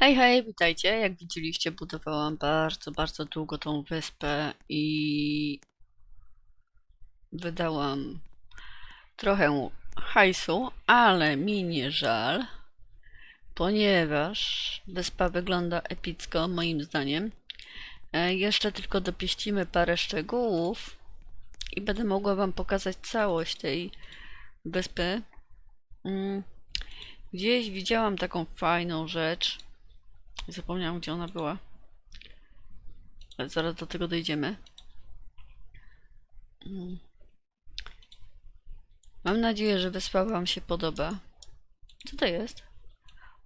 Hej, hej, witajcie. Jak widzieliście, budowałam bardzo, bardzo długo tą wyspę i wydałam trochę hajsu, ale mi nie żal, ponieważ wyspa wygląda epicko, moim zdaniem. E, Jeszcze tylko dopieścimy parę szczegółów i będę mogła Wam pokazać całość tej wyspy. Mm, Gdzieś widziałam taką fajną rzecz. Zapomniałam, gdzie ona była. Ale zaraz do tego dojdziemy. Mm. Mam nadzieję, że wyspa Wam się podoba. Co to jest?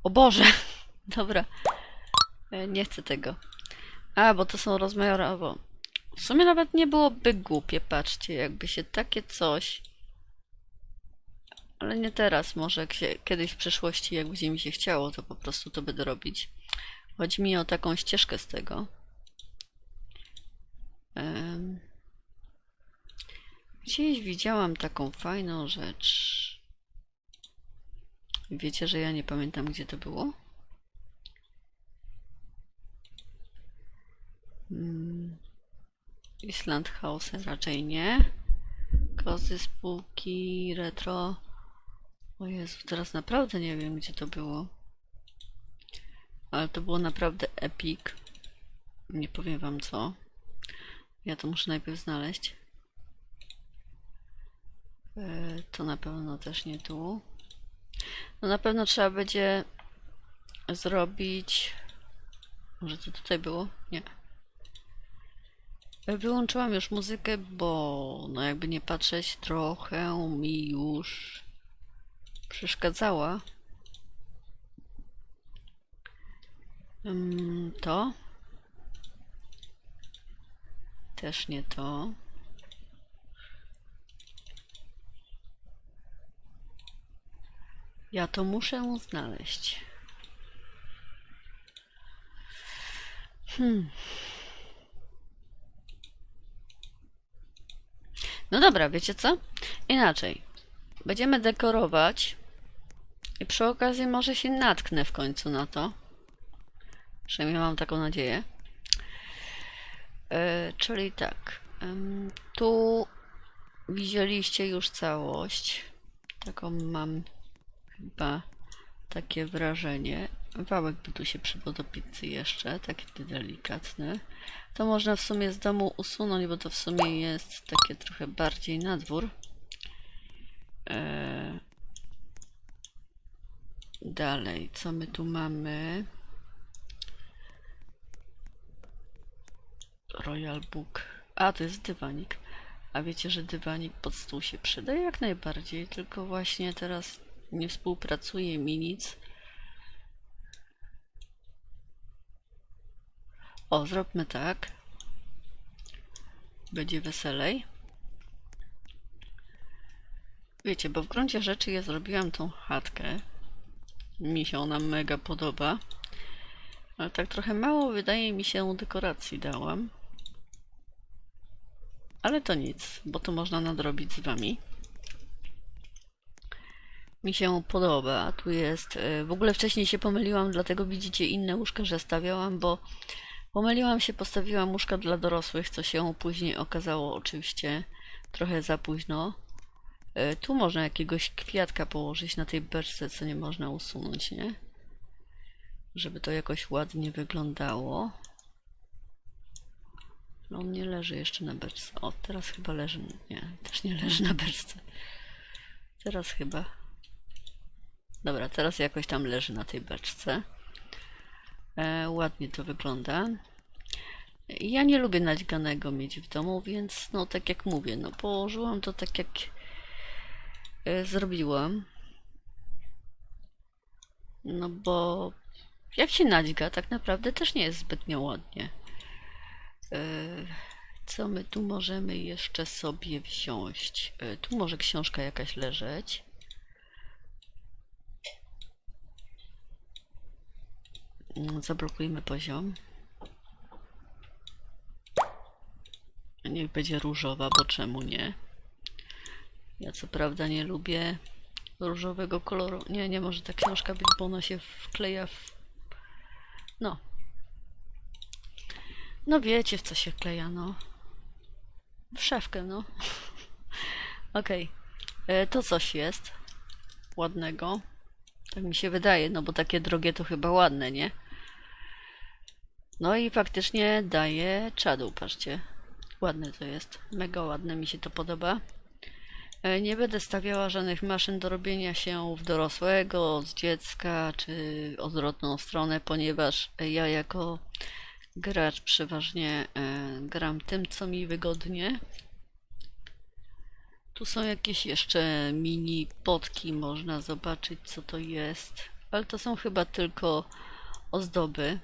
O Boże! Dobra. E, Nie chcę tego. A, bo to są rozmiarowo. W sumie nawet nie byłoby głupie, patrzcie, jakby się takie coś... Ale nie teraz, może kiedyś w przyszłości, jak będzie mi się chciało, to po prostu to będę robić. Chodzi mi o taką ścieżkę z tego. Gdzieś widziałam taką fajną rzecz. Wiecie, że ja nie pamiętam, gdzie to było? Hmm. Island House raczej nie. Kozy spółki retro. O Jezu, teraz naprawdę nie wiem, gdzie to było. Ale to było naprawdę epic. Nie powiem wam co. Ja to muszę najpierw znaleźć. E, To na pewno też nie tu. No na pewno trzeba będzie zrobić. Może to tutaj było? Nie. E, Wyłączyłam już muzykę, bo no jakby nie patrzeć, trochę mi już przeszkadzała. Ym, To. Też nie to. Ja to muszę znaleźć. Hmm. No dobra, wiecie co? Inaczej. Będziemy dekorować i przy okazji może się natknę w końcu na to. Przynajmniej mam taką nadzieję. E, czyli tak. em, tu widzieliście już całość. Taką mam chyba takie wrażenie. Wałek by tu się przydał do pizzy jeszcze, taki delikatny. To można w sumie z domu usunąć, bo to w sumie jest takie trochę bardziej na dwór. E, Dalej, co my tu mamy? Royal Book. A, to jest dywanik. A wiecie, że dywanik pod stół się przyda? Jak najbardziej, tylko właśnie teraz nie współpracuje mi nic. O, zróbmy tak. Będzie weselej. Wiecie, bo w gruncie rzeczy ja zrobiłam tą chatkę. Mi się ona mega podoba. Ale tak trochę mało wydaje mi się dekoracji dałam. Ale to nic, bo to można nadrobić z wami. Mi się podoba. Tu jest. y, W ogóle wcześniej się pomyliłam, dlatego widzicie inne łóżka, że stawiałam, bo pomyliłam się, postawiłam łóżka dla dorosłych, co się później okazało oczywiście trochę za późno. Y, Tu można jakiegoś kwiatka położyć na tej beczce, co nie można usunąć, nie? Żeby to jakoś ładnie wyglądało. No on nie leży jeszcze na beczce. O, teraz chyba leży. Nie, też nie leży na beczce. Teraz chyba. Dobra, teraz jakoś tam leży na tej beczce. E, ładnie to wygląda. Ja nie lubię nadźganego mieć w domu, więc no tak jak mówię, no położyłam to tak jak e, zrobiłam. No bo jak się nadźga, tak naprawdę też nie jest zbytnio ładnie. E, Co my tu możemy jeszcze sobie wziąć? E, Tu może książka jakaś leżeć. Zablokujmy poziom. Niech będzie różowa, bo czemu nie? Ja co prawda nie lubię różowego koloru. Nie, nie może ta książka być, bo ona się wkleja w... No. No wiecie w co się wkleja, no. W szafkę, no. Okej. E, To coś jest ładnego. Tak mi się wydaje, no bo takie drogie to chyba ładne, nie? No i faktycznie daje czadu, patrzcie. Ładne to jest. Mega ładne, mi się to podoba. E, Nie będę stawiała żadnych maszyn do robienia się w dorosłego, z dziecka, czy odwrotną stronę, ponieważ ja jako gracz przeważnie e, gram tym, co mi wygodnie. Tu są jakieś jeszcze mini potki, można zobaczyć co to jest, ale to są chyba tylko ozdoby.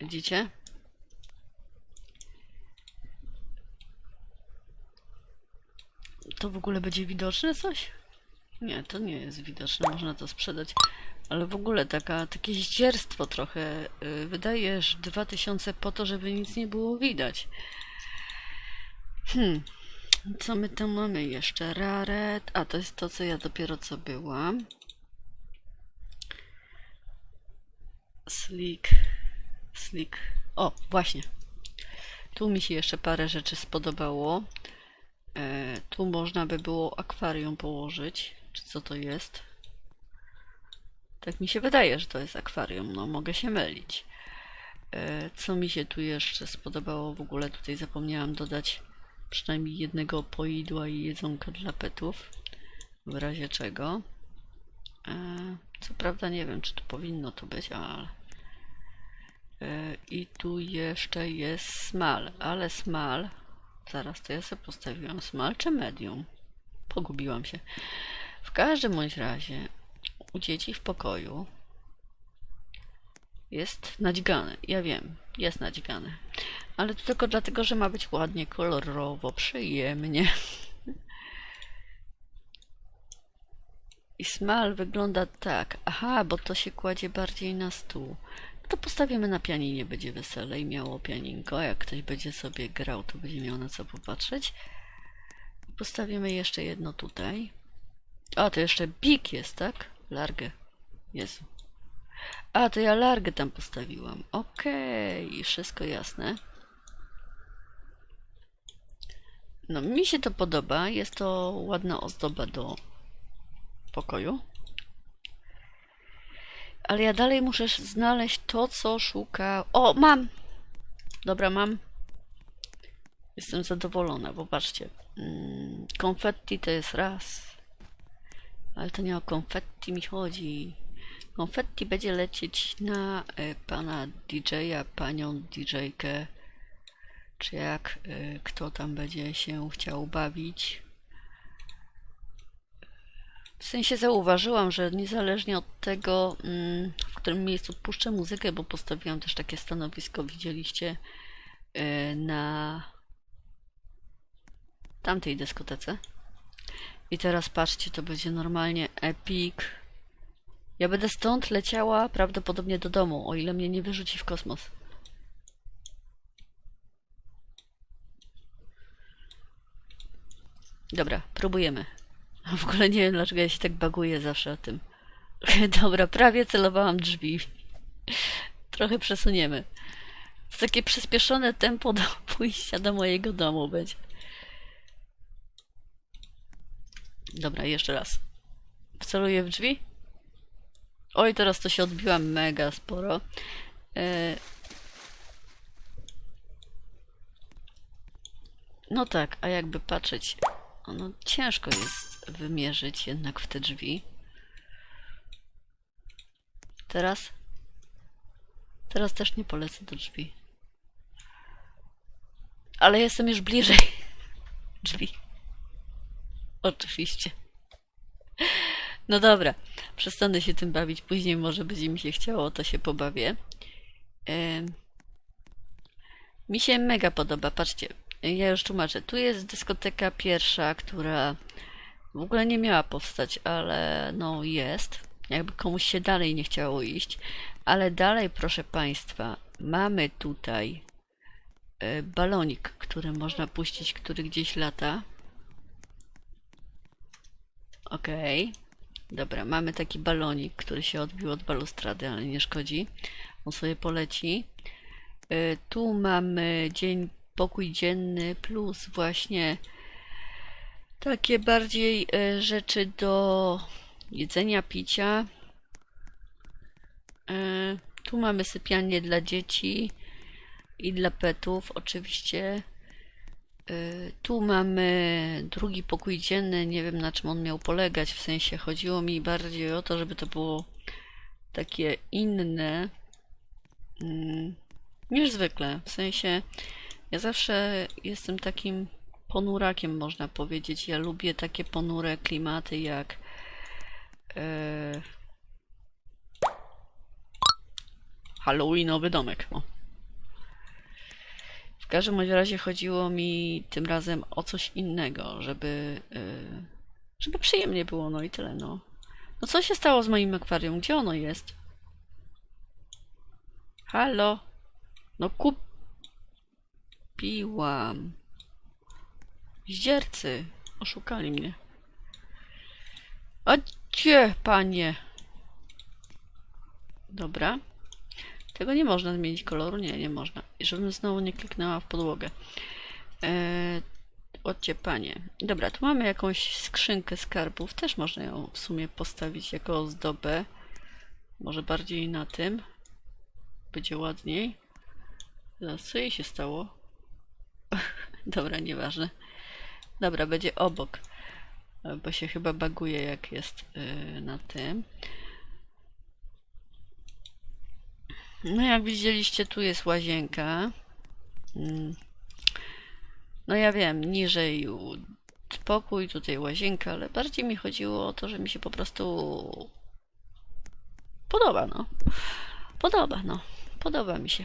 Widzicie? To w ogóle będzie widoczne coś? Nie, to nie jest widoczne, można to sprzedać. Ale w ogóle taka, takie zdzierstwo trochę. y, Wydajesz 2000 po to, żeby nic nie było widać. Hmm. Co my tam mamy jeszcze? Raret. A, to jest to, co ja dopiero co byłam. Slick. Slick. O, właśnie. Tu mi się jeszcze parę rzeczy spodobało. E, tu można by było akwarium położyć. Czy co to jest? Tak mi się wydaje, że to jest akwarium. No, mogę się mylić. E, co mi się tu jeszcze spodobało? W ogóle tutaj zapomniałam dodać przynajmniej jednego poidła i jedzonka dla petów. W razie czego. E, co prawda nie wiem, czy tu powinno to być, ale... E, I tu jeszcze jest smal, ale smal... Zaraz, to ja sobie postawiłam smal czy medium? Pogubiłam się. W każdym bądź razie u dzieci w pokoju jest nadźgany. Ja wiem, jest nadźgany. Ale to tylko dlatego, że ma być ładnie, kolorowo, przyjemnie. I smal wygląda tak. Aha, bo to się kładzie bardziej na stół. To postawimy na pianinie, będzie wesele i miało pianinko. Jak ktoś będzie sobie grał, to będzie miał na co popatrzeć. Postawimy jeszcze jedno tutaj. A, to jeszcze bik jest, tak? Largę. Jezu. A, to ja largę tam postawiłam. Okej, wszystko jasne. No, mi się to podoba. Jest to ładna ozdoba do pokoju. Ale ja dalej muszę znaleźć to, co szuka. O, mam! Dobra, mam. Jestem zadowolona, bo. Mm, konfetti to jest raz. Ale to nie o konfetti mi chodzi. Konfetti będzie lecieć na e, pana DJ-a, panią DJ-kę, czy jak e, kto tam będzie się chciał bawić. W sensie zauważyłam, że niezależnie od tego, mm, w którym miejscu puszczę muzykę, bo postawiłam też takie stanowisko, widzieliście, e, na tamtej dyskotece. I teraz patrzcie, to będzie normalnie epic. Ja będę stąd leciała prawdopodobnie do domu, o ile mnie nie wyrzuci w kosmos. Dobra, próbujemy. W ogóle nie wiem, dlaczego ja się tak baguję zawsze o tym. Dobra, prawie celowałam drzwi. Trochę przesuniemy. To takie przyspieszone tempo do pójścia do mojego domu będzie. Dobra, jeszcze raz. Wceluję w drzwi. Oj, teraz to się odbiła mega sporo. E... No tak, a jakby patrzeć, no ciężko jest wymierzyć jednak w te drzwi. Teraz? Teraz też nie polecę do drzwi. Ale jestem już bliżej drzwi. Oczywiście. No dobra, przestanę się tym bawić. Później może będzie mi się chciało, to się pobawię. Em, mi się mega podoba, patrzcie. Ja już tłumaczę. Tu jest dyskoteka pierwsza, która w ogóle nie miała powstać, ale no jest. jakby komuś się dalej nie chciało iść. Ale dalej, proszę Państwa, mamy tutaj e, balonik, który można puścić, który gdzieś lata. Okej. Dobra, mamy taki balonik, który się odbił od balustrady, ale nie szkodzi. On sobie poleci. Y, Tu mamy dzień, pokój dzienny plus właśnie takie bardziej y, rzeczy do jedzenia, picia. Y, Tu mamy sypialnię dla dzieci i dla petów oczywiście. Y, Tu mamy drugi pokój dzienny. Nie wiem na czym on miał polegać. W sensie chodziło mi bardziej o to, żeby to było takie inne mm, niż zwykle. W sensie ja zawsze jestem takim ponurakiem, można powiedzieć. Ja lubię takie ponure klimaty jak e, Halloweenowy domek. O. W każdym razie chodziło mi tym razem o coś innego, żeby, y, żeby przyjemnie było, no i tyle, no. No co się stało z moim akwarium? Gdzie ono jest? Halo? No kupiłam. Zdziercy. Oszukali mnie. Gdzie, panie? Dobra. Tego nie można zmienić koloru? Nie, nie można. I żebym znowu nie kliknęła w podłogę. Eee, odciepanie. Dobra, tu mamy jakąś skrzynkę skarbów. Też można ją w sumie postawić jako ozdobę. Może bardziej na tym. Będzie ładniej. Zaraz, co jej się stało? Dobra, nieważne. Dobra, będzie obok. E, Bo się chyba baguje, jak jest yy, na tym. No jak widzieliście, tu jest łazienka. Mm. No ja wiem, niżej pokój, tutaj łazienka, ale bardziej mi chodziło o to, że mi się po prostu podoba, no. Podoba, no. Podoba mi się.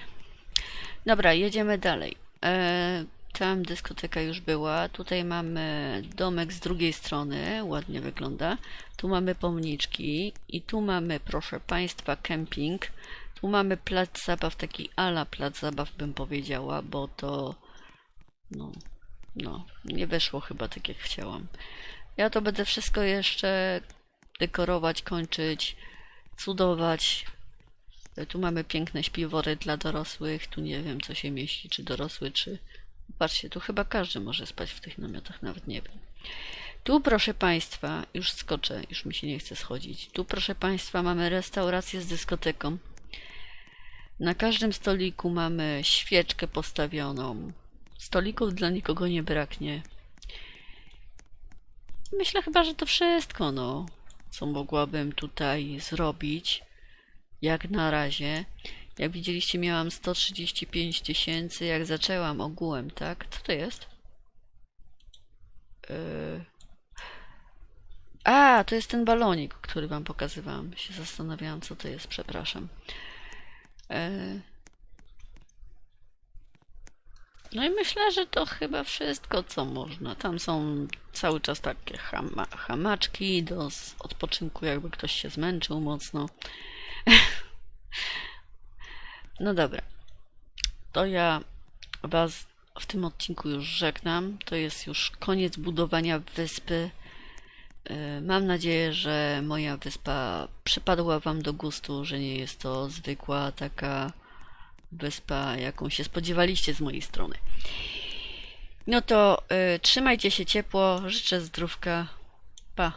Dobra, jedziemy dalej. E, tam dyskoteka już była. Tutaj mamy domek z drugiej strony. Ładnie wygląda. Tu mamy pomniczki. I tu mamy, proszę Państwa, kemping. Tu mamy plac zabaw, taki ala plac zabaw bym powiedziała, bo to no, no, nie weszło chyba tak jak chciałam. Ja to będę wszystko jeszcze dekorować, kończyć, cudować. Tu mamy piękne śpiwory dla dorosłych. Tu nie wiem, co się mieści, czy dorosły, czy... Patrzcie, tu chyba każdy może spać w tych namiotach, nawet nie wiem. Tu, proszę Państwa, już skoczę, już mi się nie chce schodzić. Tu, proszę Państwa, mamy restaurację z dyskoteką. Na każdym stoliku mamy świeczkę postawioną. Stolików dla nikogo nie braknie. Myślę chyba, że to wszystko, no, co mogłabym tutaj zrobić. Jak na razie. Jak widzieliście, miałam 135 tysięcy, jak zaczęłam ogółem, tak? Co to jest? Yy... A, to jest ten balonik, który wam pokazywałam. Się zastanawiałam, co to jest, przepraszam. E, No i myślę, że to chyba wszystko, co można. Tam są cały czas takie hama hamaczki do odpoczynku, jakby ktoś się zmęczył mocno. No dobra. To ja Was w tym odcinku już żegnam. To jest już koniec budowania wyspy. E, Mam nadzieję, że moja wyspa przypadła Wam do gustu, że nie jest to zwykła taka wyspa, jaką się spodziewaliście z mojej strony. No to y, trzymajcie się ciepło, życzę zdrówka. Pa.